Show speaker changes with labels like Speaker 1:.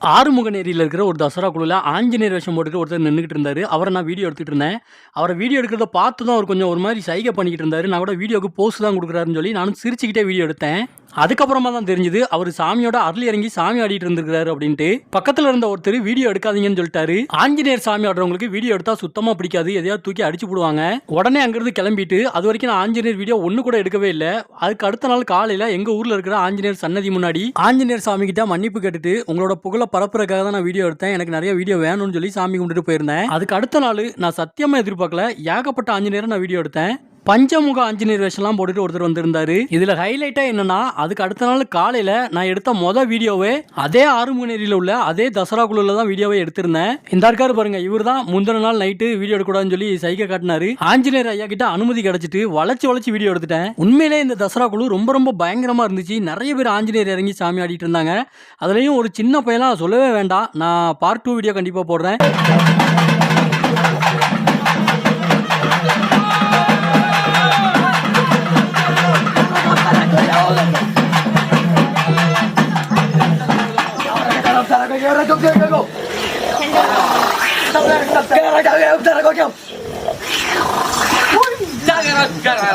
Speaker 1: ஆறுமுகநேரியில் இருக்கிற ஒரு தசரா குழுவில் ஆஞ்சநேயர் வேஷம் போட்டுட்டு ஒருத்தர் நின்றுக்கிட்டு இருந்தாரு. அவரை நான் வீடியோ எடுத்துகிட்டு இருந்தேன். அவரை வீடியோ எடுக்கிறத பார்த்து தான் அவர் கொஞ்சம் ஒரு மாதிரி சைகை பண்ணிக்கிட்டு இருந்தாரு. நான் கூட வீடியோக்கு போஸ்ட் தான் கொடுக்குறாருன்னு சொல்லி நானும் சிரிச்சுக்கிட்டே வீடியோ எடுத்தேன். அதுக்கப்புறமா தான் தெரிஞ்சது அவர் சாமியோட அருள் இறங்கி சாமி ஆடிட்டு இருந்திருக்காரு அப்படின்ட்டு. பக்கத்துல இருந்த ஒருத்தர் வீடியோ எடுக்காதீங்கன்னு சொல்லிட்டாரு. ஆஞ்சநேயர் சாமி ஆடுறவங்களுக்கு வீடியோ எடுத்தா சுத்தமா பிடிக்காது எதையாவது தூக்கி அடிச்சு போடுவாங்க. உடனே அங்கிருந்து கிளம்பிட்டு அது வரைக்கும் நான் ஆஞ்சநேயர் வீடியோ ஒண்ணு கூட எடுக்கவே இல்லை. அதுக்கு அடுத்த நாள் காலையில எங்க ஊர்ல இருக்கிற ஆஞ்சநேயர் சன்னதி முன்னாடி ஆஞ்சநேயர் சாமி கிட்ட மன்னிப்பு கேட்டுட்டு உங்களோட புகழ பரப்புறதுக்காக தான் நான் வீடியோ எடுத்தேன். எனக்கு நிறைய வீடியோ வேணும்னு சொல்லி சாமி கும்பிட்டுட்டு போயிருந்தேன். அதுக்கு அடுத்த நாள் நான் சத்தியமா எதிர்பார்க்கல ஏகப்பட்ட ஆஞ்சநேயரை நான் வீடியோ எடுத்தேன். பஞ்சமுக ஆஞ்சநேயர் வேஷம்லாம் போட்டுட்டு ஒருத்தர் வந்திருந்தாரு. இதுல ஹைலைட்டா என்னன்னா அதுக்கு அடுத்த நாள் காலையில நான் எடுத்த மொத வீடியோவே அதே ஆறுமுகநேரியில உள்ள அதே தசரா குழுல தான் வீடியோவே எடுத்திருந்தேன். இந்த இருக்காரு பாருங்க இவர் தான் முந்தின நாள் நைட்டு வீடியோ எடுக்கூடாதுன்னு சொல்லி சைக்கை காட்டினாரு. ஆஞ்சநேயர் ஐயா கிட்ட அனுமதி கிடைச்சிட்டு வளைச்சு வளைச்சு வீடியோ எடுத்துட்டேன். உண்மையிலே இந்த தசரா குழு ரொம்ப ரொம்ப பயங்கரமா இருந்துச்சு. நிறைய பேர் ஆஞ்சநேயர் இறங்கி சாமி ஆடிட்டு இருந்தாங்க. அதுலயும் ஒரு சின்ன பையலாம் சொல்லவே வேண்டாம். நான் பார்ட் டூ வீடியோ கண்டிப்பா போடுறேன். Gara, gara, gara.